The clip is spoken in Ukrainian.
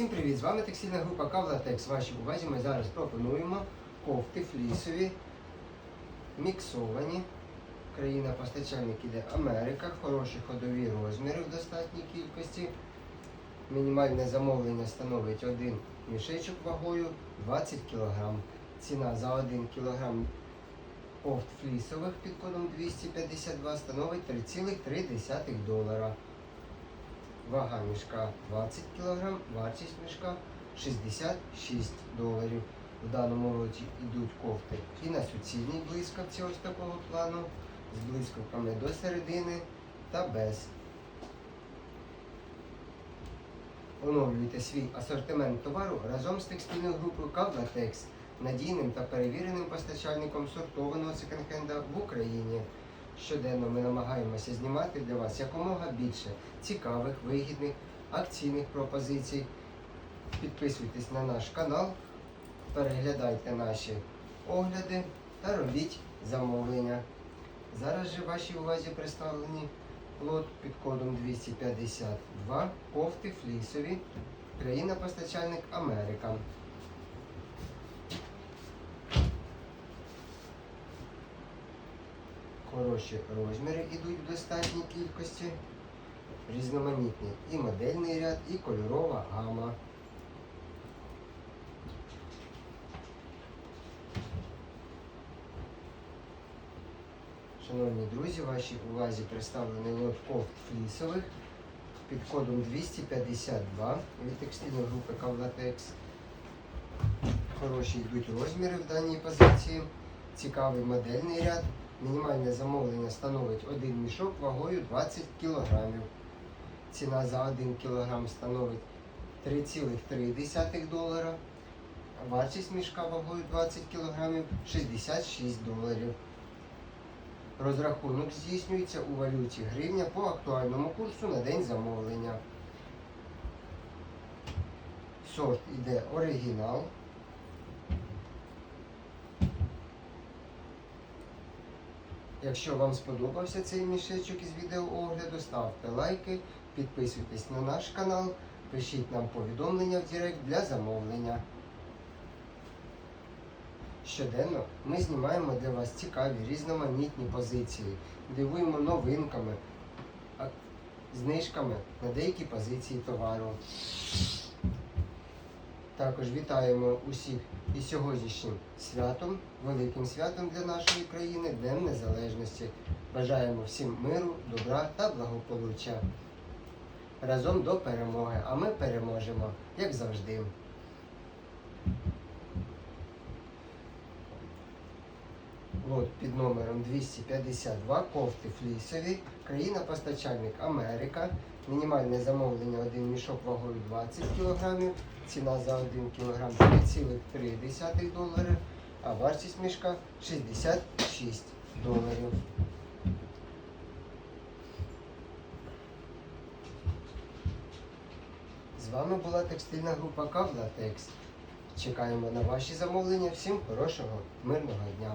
Всім привіт! З вами текстильна група Кавлатекс. Вашій увазі ми зараз пропонуємо кофти флісові, міксовані. Країна постачальник іде Америка, хороші ходові розміри в достатній кількості. Мінімальне замовлення становить один мішечок вагою 20 кг. Ціна за 1 кг кофт флісових під кодом 252 становить 3,3 долара. Вага мішка 20 кг, вартість мішка 66 доларів. В даному році йдуть кофти і на суцільній блискавці ось такого плану, з блискавками до середини та без. Оновлюйте свій асортимент товару разом з текстильною групою Кавлатекс, надійним та перевіреним постачальником сортованого секонд-хенда в Україні. Щоденно ми намагаємося знімати для вас якомога більше цікавих, вигідних, акційних пропозицій. Підписуйтесь на наш канал, переглядайте наші огляди та робіть замовлення. Зараз же вашій увазі представлені лот під кодом 252 кофти флісові, країна-постачальник Америка. Хороші розміри йдуть в достатній кількості, різноманітний і модельний ряд, і кольорова гама. Шановні друзі, вашій увазі представлений лот кофт флісових під кодом 252 від текстильної групи Кавлатекс. Хороші йдуть розміри в даній позиції. Цікавий модельний ряд. Мінімальне замовлення становить один мішок вагою 20 кг. Ціна за 1 кг становить 3,3 долара. Вартість мішка вагою 20 кг 66 доларів. Розрахунок здійснюється у валюті гривня по актуальному курсу на день замовлення. Сорт іде оригінал. Якщо вам сподобався цей мішечок із відеоогляду, ставте лайки, підписуйтесь на наш канал, пишіть нам повідомлення в Директ для замовлення. Щоденно ми знімаємо для вас цікаві різноманітні позиції, дивуємо новинками, знижками на деякі позиції товару. Також вітаємо усіх із сьогоднішнім святом, великим святом для нашої країни, Днем Незалежності. Бажаємо всім миру, добра та благополуччя. Разом до перемоги, а ми переможемо, як завжди. Лот під номером 252 кофти флісові, країна-постачальник Америка. Мінімальне замовлення один мішок вагою 20 кг, ціна за 1 кг 3,3 долари, а вартість мішка 66 доларів. З вами була текстильна група Кавлатекс. Чекаємо на ваші замовлення. Всім хорошого, мирного дня!